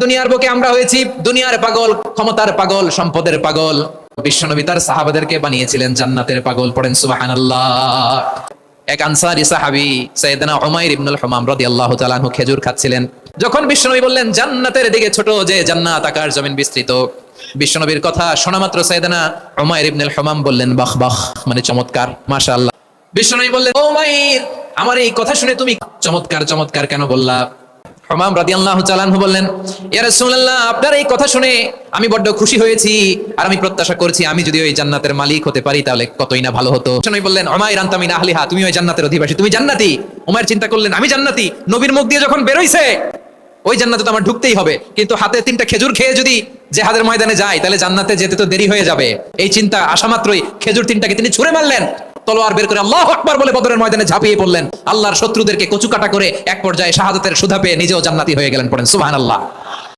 দুনিয়ার বুকে আমরা হয়েছি, দুনিয়ার পাগল, ক্ষমতার পাগল, সম্পদের পাগল। বিশ্বনবী তার সাহাবাদেরকে বানিয়েছিলেন জান্নাতের পাগল, পড়েন সুবহানাল্লাহ। এক আনসারি সাহাবী সৈয়দনা উমাইর ইবনুল হুমাম রাদিয়াল্লাহু তাআলা আনহু খেজুর খাচ্ছিলেন। যখন বিশ্বনবী বললেন, জান্নাতের দিকে ছোট যে জান্নাত, আকার, জমিন বিস্তৃত। বিশ্বনবীর কথা শোনা মাত্র সৈয়দনা উমাইর ইবনুল হুমাম বললেন, বাহ বাহ মানে চমৎকার, মাশাআল্লাহ। বিশ্বনবী বললেন উমাইর, আমার এই কথা শুনে তুমি চমৎকার চমৎকার কেন বললা? হমাম রাদিয়াল্লাহু তাআলা আনহু বললেন, ইয়া রাসূলুল্লাহ, আপনার এই কথা শুনে আমি বড্ড খুশি হয়েছি আর আমি প্রত্যাশা করছি আমি যদি ওই জান্নাতের মালিক হতে পারি তাহলে কতই না ভালো হতো। শুনে বললেন, উমাইর আনতা মিন আহলিহা, তুমি ওই জান্নাতের অধিবাসী, তুমি জান্নাতি। উমাইর চিন্তা করলেন, আমি জান্নাতি, নবীর মুখ দিয়ে যখন বেরোইছে, ওই জান্নাতে তো আমার ঢুকতেই হবে। কিন্তু হাতে তিনটা খেজুর খেয়ে যদি জেহাদের ময়দানে যাই তাহলে জান্নাতে যেতে তো দেরি হয়ে যাবে। এই চিন্তা আসা মাত্রই খেজুর তিনটাকে তিনি ছুঁড়ে মারলেন। তলোয়ার বের করে আল্লাহ আকবার বলে বদরের ময়দানে ঝাঁপিয়ে পড়লেন। আল্লাহর শত্রুদেরকে কচুকাটা করে এক পর্যায়ে শাহাদাতের সুধা পেয়ে নিজেও জান্নাতি হয়ে গেলেন পড়েন। সুবহানাল্লাহ।